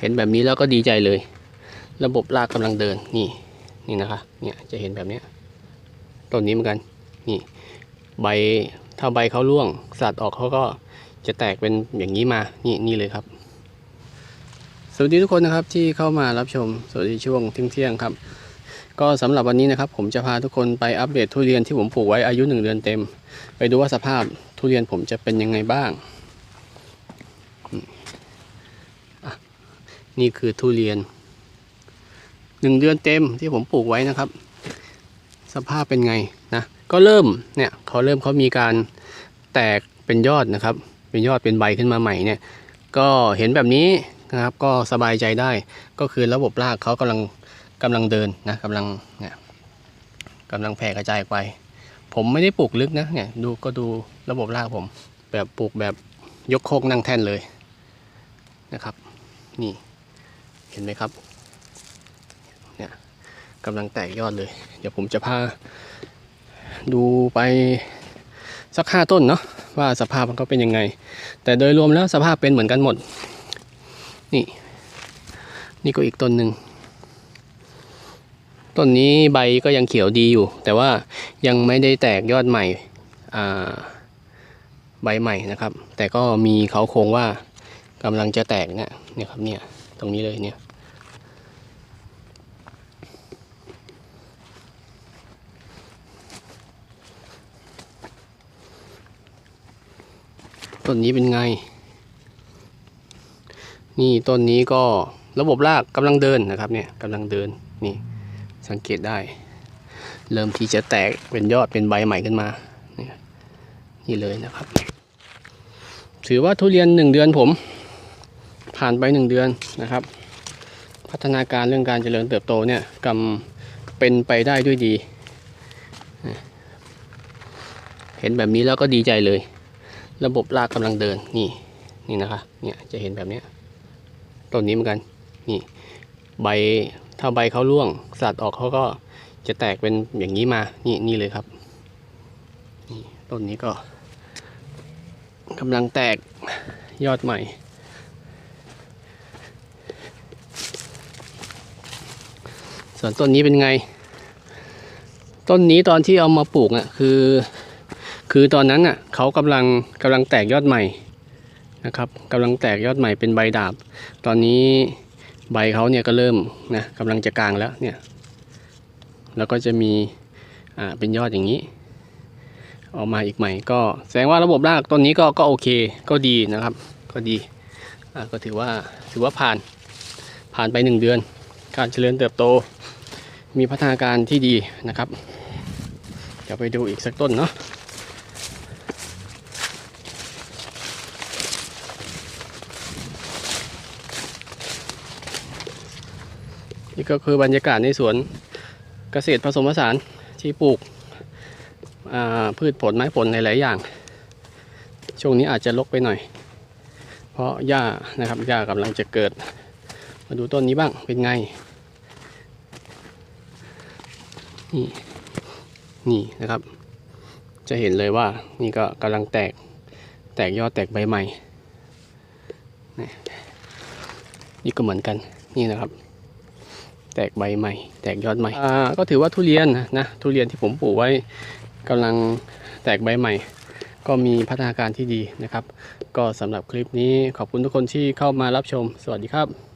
เห็นแบบนี้แล้วก็ดีใจเลย ระบบรากกำลังเดินนี่นี่นะคะเนี่ยจะเห็นแบบนี้ต้นนี้เหมือนกันนี่ใบถ้าใบเขาร่วงสัตว์ออกเขาก็จะแตกเป็นอย่างนี้มานี่นี่เลยครับ สวัสดีทุกคนนะครับที่เข้ามารับชมสวัสดีช่วงเที่ยงครับ ก็สำหรับวันนี้นะครับ ผมจะพาทุกคนไปอัปเดตทุเรียนที่ผมปลูกไว้อายุหนึ่งเดือนเต็ม ไปดูว่าสภาพทุเรียนผมจะเป็นยังไงบ้างอืมอะ นี่คือทุเรียนหนึ่งเดือนเต็มที่ผมปลูกไว้นะครับ สภาพเป็นไงนะก็เริ่มเนี่ยเขาเริ่มเขามีการแตกเป็นยอดนะครับ เป็นยอดเป็นใบขึ้นมาใหม่เนี่ย ก็เห็นแบบนี้นะครับ ก็สบายใจได้ก็คือระบบรากเขากำลังกำลังเดินนะกำลังเนี่ยกำลังแผ่กระจายไป ผมไม่ได้ปลูกลึกนะเนี่ยดูก็ดูระบบรากผม แบบปลูกแบบยกโคกนั่งแท่นเลยนะครับ นี่ ห็นไหมครับเนี่ยกำลังแตกยอดเลย เดี๋ยวผมจะพา ดูไปสักห้าต้นเนาะว่าสภาพมันก็เป็นยังไง แต่โดยรวมแล้วสภาพเป็นเหมือนกันหมด นี่ นี่ก็อีกต้นหนึ่งต้นนี้ใบก็ยังเขียวดีอยู่ แต่ว่ายังไม่ได้แตกยอดใหม่ใบใหม่นะครับ แต่ก็มีเขาโครงว่ากำลังจะแตกเนี่ยเนี่ยครับเนี่ยตรงนี้เลยเนี่ย ต้นนี้เป็นไง นี่ต้นนี้ก็ระบบรากกำลังเดินนะครับเนี่ยกำลังเดินนี่สังเกตได้ เริ่มที่จะแตกเป็นยอดเป็นใบใหม่ขึ้นมานี่นี่เลยนะครับ ถือว่าทุเรียนหนึ่งเดือนผม ผ่านไปหนึ่งเดือนนะครับ พัฒนาการเรื่องการเจริญเติบโตเนี่ยกำเป็นไปได้ด้วยดี เห็นแบบนี้แล้วก็ดีใจเลย ระบบรากกำลังเดินนี่นี่นะคะเนี่ยจะเห็นแบบเนี้ยต้นนี้เหมือนกันนี่ใบถ้าใบเขาร่วงสัตว์ออกเขาก็จะแตกเป็นอย่างนี้มานี่นี่เลยครับนี่ต้นนี้ก็กำลังแตกยอดใหม่ส่วนต้นนี้เป็นไง ต้นนี้ตอนที่เอามาปลูกอะคือ คือตอนนั้นน่ะเขากำลังกำลังแตกยอดใหม่นะครับกำลังแตกยอดใหม่เป็นใบดาบ ตอนนี้ใบเขาเนี่ยก็เริ่มนะกำลังจะกลางแล้วเนี่ยแล้วก็จะมีอ่าเป็นยอดอย่างนี้ ออกมาอีกใหม่ ก็แสดงว่าระบบรากต้นนี้ก็ก็โอเคก็ดีนะครับ ก็ดีอ่าก็ถือว่าถือว่าผ่านผ่านไปหนึ่งเดือน การเจริญเติบโต มีพัฒนาการที่ดีนะครับ เดี๋ยวไปดูอีกสักต้นเนาะ นี่ก็คือบรรยากาศในสวนเกษตรผสมผสานที่ปลูกพืชผลไม้ผลหลายๆอย่าง ช่วงนี้อาจจะรกไปหน่อย เพราะหญ้านะครับหญ้ากำลังจะเกิด มาดูต้นนี้บ้างเป็นไง นี่นี่นะครับ จะเห็นเลยว่านี่ก็กำลังแตกแตกยอดแตกใบใหม่นี่ก็เหมือนกันนี่นะครับ แตกใบใหม่ แตกยอดใหม่ก็ถือว่าทุเรียนนะนะทุเรียนที่ผมปลูกไว้กำลังแตกใบใหม่ ก็มีพัฒนาการที่ดีนะครับ ก็สำหรับคลิปนี้ขอบคุณทุกคนที่เข้ามารับชม สวัสดีครับ